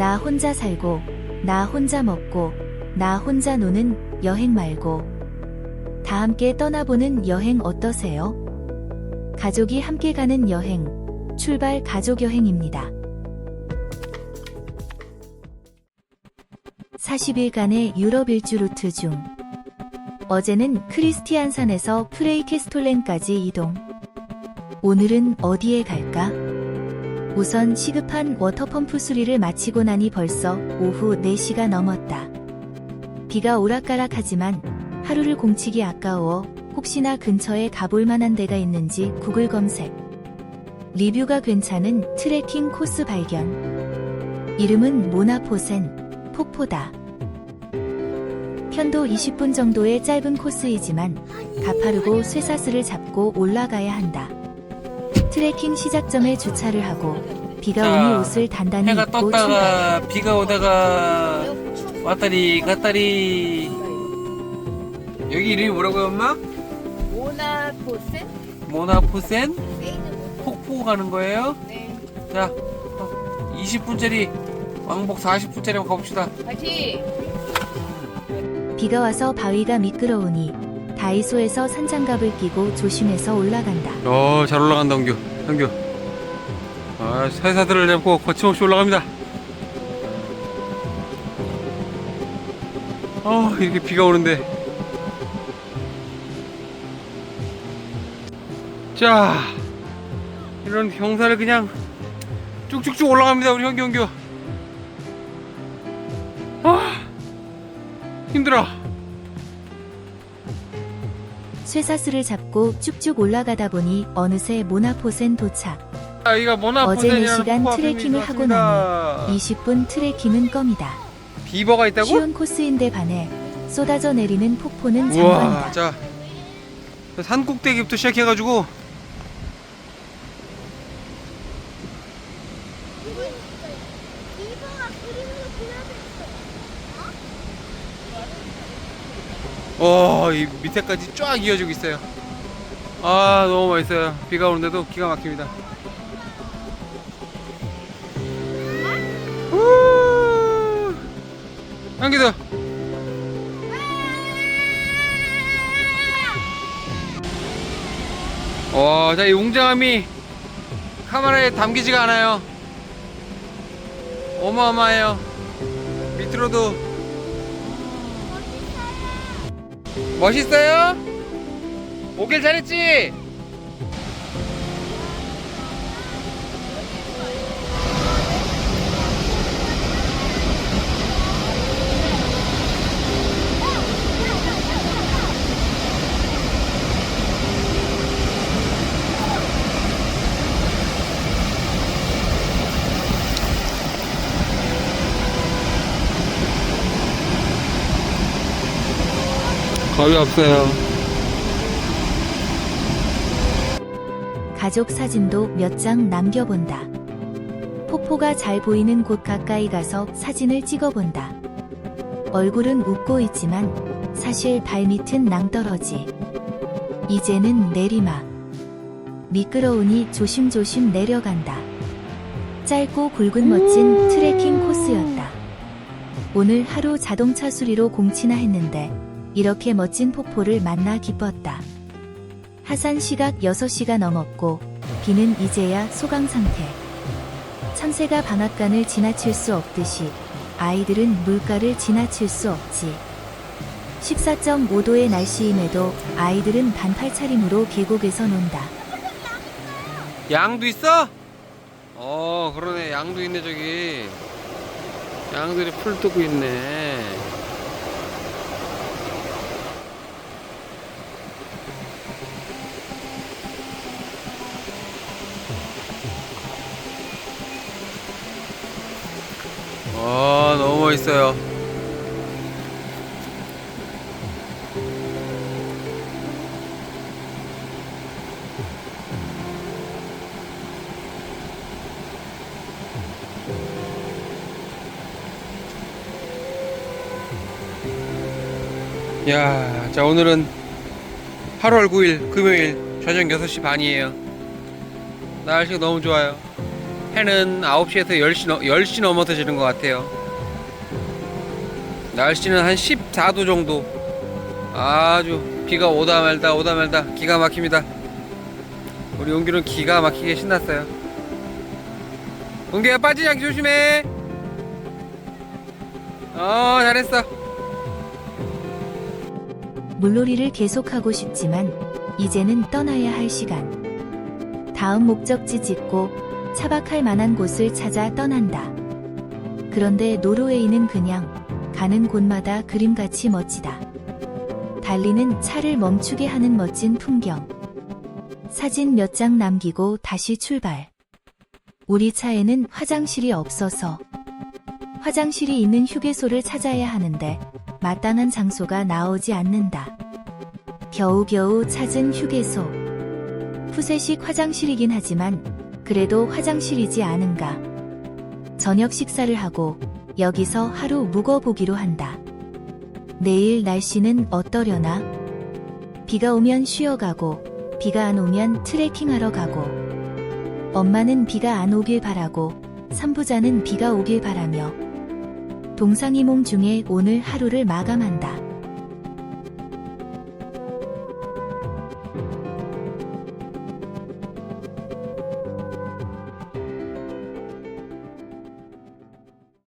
나 혼자 살고, 나 혼자 먹고, 나 혼자 노는 여행 말고. 다 함께 떠나보는 여행 어떠세요? 가족이 함께 가는 여행, 출발 가족 여행입니다. 40일간의 유럽 일주 루트 중 어제는 크리스티안산에서 프레이케스톨렌까지 이동. 오늘은 어디에 갈까? 우선 시급한 워터펌프 수리를 마치고 나니 벌써 오후 4시가 넘었다. 비가 오락가락하지만 하루를 공치기 아까워 혹시나 근처에 가볼 만한 데가 있는지 구글 검색. 리뷰가 괜찮은 트레킹 코스 발견. 이름은 모나포센, 폭포다. 편도 20분 정도의 짧은 코스이지만 가파르고 쇠사슬을 잡고 올라가야 한다. 트레킹 시작점에 주차를 하고 비가 자, 오니 옷을 단단히 해가 입고 출발. 떴다가 비가 오다가 왔다리 갔다리 여기 이름이 뭐라고요 엄마? 모나코스? 모나포센? 폭포 가는 거예요? 네. 자 20분짜리 왕복 40분짜리 한번 가봅시다 파이팅! 비가 와서 바위가 미끄러우니 다이소에서 산장갑을 끼고 조심해서 올라간다. 어 잘 올라간다 은규. 은규. 아 새사들을 잡고 거침없이 올라갑니다. 어 이렇게 비가 오는데. 자 이런 경사를 그냥 쭉쭉쭉 올라갑니다 우리 현규 현규. 아 힘들어 쇠사슬을 잡고 쭉쭉 올라가다 보니 어느새 모나포센 도착. 아, 모나 어제 포센이라는 4시간 폭포 트레킹을 하고 있습니다. 20분 트레킹은 껌이다. 비버가 있다고? 쉬운 코스인데 반해 쏟아져 내리는 폭포는 우와, 장관이다. 자, 산 꼭대기부터 시작해가지고 와, 이 밑에까지 쫙 이어지고 있어요. 아, 너무 맛있어요. 비가 오는데도 기가 막힙니다. 우! 한기도. 와, 자, 이 웅장함이 카메라에 담기지가 않아요. 어마어마해요. 밑으로도. 멋있어요? 오길 잘했지? 거의 없어요. 가족 사진도 몇 장 남겨본다. 폭포가 잘 보이는 곳 가까이 가서 사진을 찍어본다. 얼굴은 웃고 있지만 사실 발밑은 낭떠러지. 이제는 내리막. 미끄러우니 조심조심 내려간다. 짧고 굵은 멋진 트레킹 코스였다. 오늘 하루 자동차 수리로 공치나 했는데 이렇게 멋진 폭포를 만나 기뻤다. 하산 시각 6시가 넘었고 비는 이제야 소강 상태. 참새가 방앗간을 지나칠 수 없듯이 아이들은 물가를 지나칠 수 없지. 14.5도의 날씨임에도 아이들은 반팔 차림으로 계곡에서 논다. 양도 있어? 어 그러네 양도 있네 저기 양들이 풀 뜨고 있네 아 너무 멋있어요 야, 자 오늘은 8월 9일 금요일 저녁 6시 반이에요. 날씨가 너무 좋아요. 해는 9시에서 10시, 넘- 10시 넘어서 지는 것 같아요. 날씨는 한 14도 정도. 아주 비가 오다 말다 오다 말다 기가 막힙니다. 우리 용규는 기가 막히게 신났어요. 용규야 빠지지 않게 조심해. 어 잘했어. 물놀이를 계속하고 싶지만 이제는 떠나야 할 시간. 다음 목적지 짓고 차박할 만한 곳을 찾아 떠난다. 그런데 노르웨이는 그냥 가는 곳마다 그림같이 멋지다. 달리는 차를 멈추게 하는 멋진 풍경. 사진 몇 장 남기고 다시 출발. 우리 차에는 화장실이 없어서 화장실이 있는 휴게소를 찾아야 하는데 마땅한 장소가 나오지 않는다. 겨우겨우 찾은 휴게소. 푸세식 화장실이긴 하지만 그래도 화장실이지 않은가. 저녁 식사를 하고 여기서 하루 묵어보기로 한다. 내일 날씨는 어떠려나? 비가 오면 쉬어가고 비가 안 오면 트레킹하러 가고 엄마는 비가 안 오길 바라고 삼부자는 비가 오길 바라며 동상이몽 중에 오늘 하루를 마감한다.